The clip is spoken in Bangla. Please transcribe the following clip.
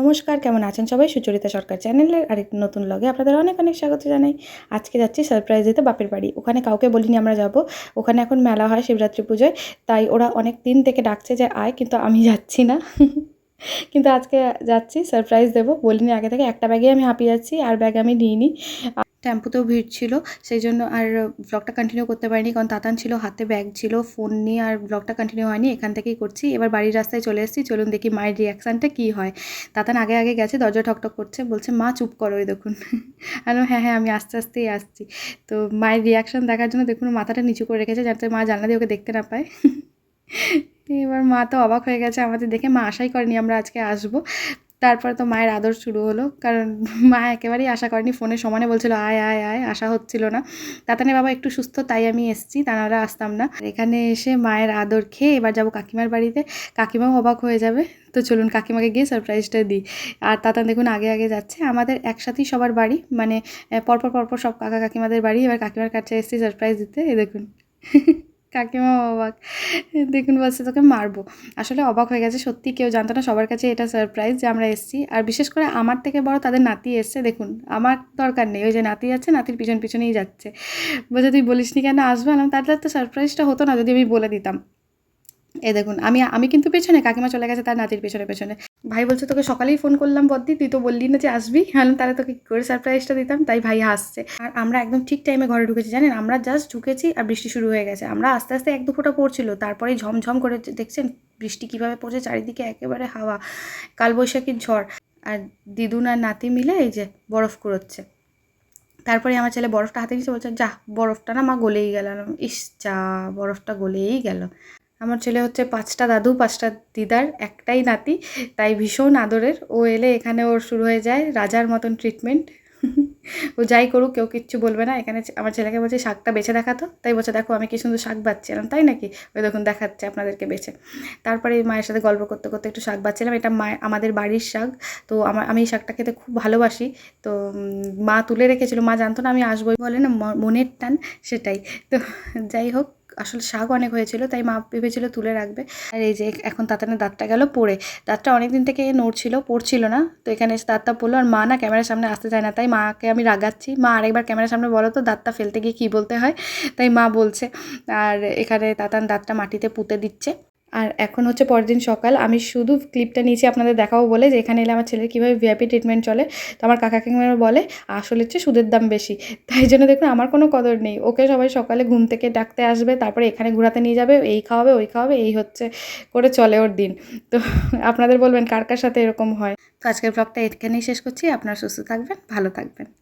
নমস্কার, কেমন আছেন সবাই? সুচরিতা সরকার চ্যানেলের আরেকটি নতুন লগে আপনাদের অনেক অনেক স্বাগত জানাই। আজকে যাচ্ছি সারপ্রাইজ দিতে বাপের বাড়ি। ওখানে কাউকে বলিনি আমরা যাব। ওখানে এখন মেলা হয় শিবরাত্রি পুজোয়। তাই ওরা অনেক দিন থেকে ডাকছে যে আয়, কিন্তু আমি যাচ্ছি না। কিন্তু আজকে যাচ্ছি সারপ্রাইজ দেবো। বলিনি আগে থেকে। একটা ব্যাগে আমি হাঁপিয়ে যাচ্ছি, আর ব্যাগ আমি নিইনি। টেম্পুতেও ভিড় ছিল, সেই জন্য আর ব্লগটা কন্টিনিউ করতে পারিনি। কারণ তাতান ছিল, হাতে ব্যাগ ছিল ফোন নিয়ে আর ব্লগটা কন্টিনিউ হয়নি, এখান থেকেই করছি। এবার বাড়ির রাস্তায় চলে এসেছি, চলুন দেখি মায়ের রিয়াকশানটা কী হয়। তাতান আগে আগে গেছে, দরজা ঠকঠক করছে, বলছে, মা, চুপ করো এই দেখুন। আর হ্যাঁ হ্যাঁ আমি আস্তে আস্তেই আসছি। তো মায়ের রিয়াকশান দেখার জন্য দেখুন, মাথাটা নিচু করে রেখেছে, যাতে মা জানলা দিয়ে ওকে দেখতে না পায়। এবার মা তো অবাক হয়ে গেছে আমাদের দেখে, মা, আশাই করেনি আমরা আজকে আসব। তারপরে তো মায়ের আদর শুরু হলো। কারণ মা একেবারেই আশা করেনি, ফোনে সমানে বলছিল, আয় আয় আয়, আশা হচ্ছিল না। তাতানে বাবা একটু সুস্থ, তাই আমি এসছি তা নাহলে আসতাম না। এখানে এসে মায়ের আদর খেয়ে এবার যাব কাকিমার বাড়িতে। কাকিমাও অবাক হয়ে যাবে। তো চলুন কাকিমাকে গিয়ে সারপ্রাইজটা দিই। আর তাতান দেখুন আগে আগে যাচ্ছে। আমাদের একসাথেই সবার বাড়ি মানে পরপর পরপর সব কাকা কাকিমাদের বাড়ি। এবার কাকিমার কাছে এসেছি সারপ্রাইজ দিতে, এই দেখুন। কাকিমা অবাক। দেখুন বলছে, তোকে মারবো। আসলে অবাক হয়ে গেছে, সত্যি কেউ জানতো না সবার কাছে এটা সারপ্রাইজ যে আমরা এসেছি। আর বিশেষ করে আমার থেকে বড় তাদের নাতি এসছে, দেখুন, আমার দরকার নেই। ওই যে নাতি যাচ্ছে নাতির পিছন পিছনেই যাচ্ছে। বলছে, তুই বলিসনি কেন? আসবে না? তাহলে তো সারপ্রাইজটা হতো না যদি আমি বলে দিতাম। এ দেখুন, আমি আমি কিন্তু পেছনে, কাকিমা চলে গেছে তার নাতির পেছনে পেছনে। ভাই বলছে, তোকে সকালেই ফোন করলাম বদ্দি, তুই তো বললি না যে আসবি। হ্যাঁ তাহলে তোকে কী করে সারপ্রাইজটা দিতাম? তাই ভাই হাসছে আর আমরা একদম ঠিক টাইমে ঘরে ঢুকেছি, জানেন? আমরা জাস্ট ঢুকেছি আর বৃষ্টি শুরু হয়ে গেছে। আমরা আস্তে আস্তে এক দু ফোঁটা পড়ছিল, তারপরেই ঝমঝম করে দেখছেন? বৃষ্টি কীভাবে পড়ছে, চারিদিকে একেবারে হাওয়া, কালবৈশাখীর ঝড়। আর দিদুন আর নাতি মিলে এই যে বরফ কুড়োচ্ছে। তারপরে আমার ছেলে বরফটা হাতে নিচ্ছে বলছে, যা, বরফটা না মা গলেই গেল। ইস যা, বরফটা গলেই গেল। আমার ছেলে হচ্ছে পাঁচটা দাদু, পাঁচটা দিদার, একটাই নাতি। তাই ভীষণ আদরের। ও এলে এখানে ওর শুরু হয়ে যায় রাজার মতন ট্রিটমেন্ট ও যাই করুক, কেউ কিচ্ছু বলবে না। এখানে আমার ছেলেকে বলছে, শাকটা বেছে দেখাতো তাই বলছে, দেখো, আমি কি সুন্দর শাক বাচ্ছিলাম, তাই নাকি? ওই দেখুন, দেখাচ্ছে আপনাদেরকে বেছে। তারপরে মায়ের সাথে গল্প করতে করতে একটু শাক বাচ্ছিলাম। এটা মা আমাদের বাড়ির শাক। তো আমার আমি এই শাকটা খেতে খুব ভালোবাসি। তো মা তুলে রেখেছিল। মা জানতো না আমি আসবোই বলে না মনের টান সেটাই। তো যাই হোক আসলে শাক অনেক হয়েছিল, তাই মা ভেবেছিল তুলে রাখবে। আর এই যে এখন তাতানের দাঁতটা গেল পড়ে। দাঁতটা অনেক দিন থেকে নড়ছিল, পড়ছিল না। তো এখানে এসে দাঁতটা পড়ল, আর মা না ক্যামেরার সামনে আসতে চায় না। তাই মাকে আমি রাগাচ্ছি। মা আরেকবার ক্যামেরার সামনে বলো তো, দাঁতটা ফেলতে গিয়ে কী বলতে হয়? তাই মা বলছে, আর এখানে তাতান দাঁতটা মাটিতে পুঁতে দিচ্ছে। আর এখন হচ্ছে পরের দিন সকাল। আমি শুধু ক্লিপটা নিয়েছি আপনাদের দেখাবো বলে যে এখানে এলে আমার ছেলের কীভাবে ভিআইপি ট্রিটমেন্ট চলে। তো আমার কাকা কাকিমারা বলে? আসলে হচ্ছে সুদের দাম বেশি। তাই জন্য দেখুন, আমার কোনো কদর নেই। ওকে সবাই সকালে ঘুম থেকে ডাকতে আসবে, তারপরে এখানে ঘোরাতে নিয়ে যাবে, এই খাওয়াবে, ওই খাওয়াবে, এই হচ্ছে করে চলে ওর দিন। তো আপনাদের বলবেন, কার কার সাথে এরকম হয়? তো আজকের ব্লগটা এখানেই শেষ করছি। আপনারা সুস্থ থাকবেন, ভালো থাকবেন।